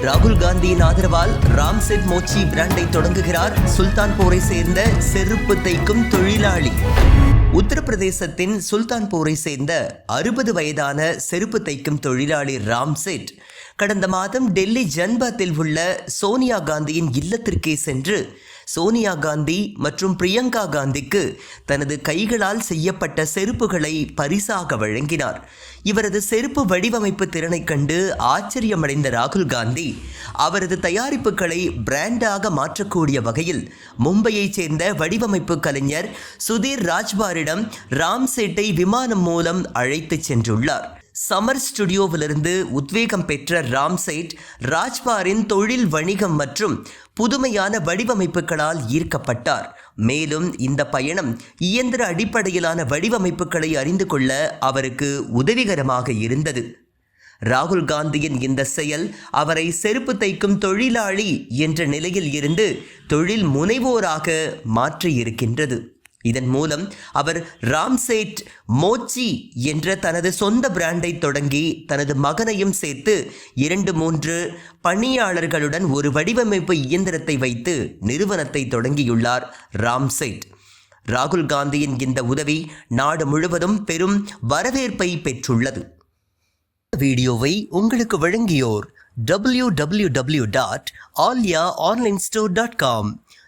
ராகுல் காந்தியின் ஆதரவால் ராம்செட் மோச்சி பிராண்டை தொடங்குகிறார். சுல்தான்பூரை சேர்ந்த செருப்பு தைக்கும் தொழிலாளி. உத்தரப்பிரதேசத்தின் சுல்தான்பூரை சேர்ந்த அறுபது வயதான செருப்பு தைக்கும் தொழிலாளி ராம்செட் கடந்த மாதம் டெல்லி ஜன்பாத்தில் உள்ள சோனியா காந்தியின் இல்லத்திற்கே சென்று சோனியா காந்தி மற்றும் பிரியங்கா காந்திக்கு தனது கைகளால் செய்யப்பட்ட செருப்புகளை பரிசாக வழங்கினார். இவரது செருப்பு வடிவமைப்பு திறனைக் கண்டு ஆச்சரியமடைந்த ராகுல் காந்தி அவரது தயாரிப்புகளை பிராண்டாக மாற்றக்கூடிய வகையில் மும்பையைச் சேர்ந்த வடிவமைப்பு கலைஞர் சுதீர் ராஜ்பாரிடம் ராம்சேட்டை விமானம் மூலம் அழைத்துச் சென்றுள்ளார். சமர் ஸ்டுடியோவிலிருந்து உத்வேகம் பெற்ற ராம்சைட் ராஜ்பாரின் தொழில் வணிகம் மற்றும் புதுமையான வடிவமைப்புகளால் ஈர்க்கப்பட்டார். மேலும் இந்த பயணம் இயந்திர அடிப்படையிலான வடிவமைப்புகளை அறிந்து கொள்ள அவருக்கு உதவிகரமாக இருந்தது. ராகுல் காந்தியின் இந்த செயல் அவரை செருப்பு தைக்கும் தொழிலாளி என்ற நிலையில் இருந்து தொழில் முனைவோராக மாற்றியிருக்கின்றது. இதன் மூலம் அவர் ராம்சேட் மோச்சி என்ற தனது சொந்த பிராண்டை தொடங்கி தனது மகனையும் சேர்த்து இரண்டு மூன்று பணியாளர்களுடன் ஒரு வடிவமைப்பு இயந்திரத்தை வைத்து நிறுவனத்தை தொடங்கியுள்ளார் ராம்சேட். ராகுல் காந்தியின் இந்த உதவி நாடு முழுவதும் பெரும் வரவேற்பை பெற்றுள்ளது. வீடியோவை உங்களுக்கு வழங்கியோர் W W W dot Alya online store dot com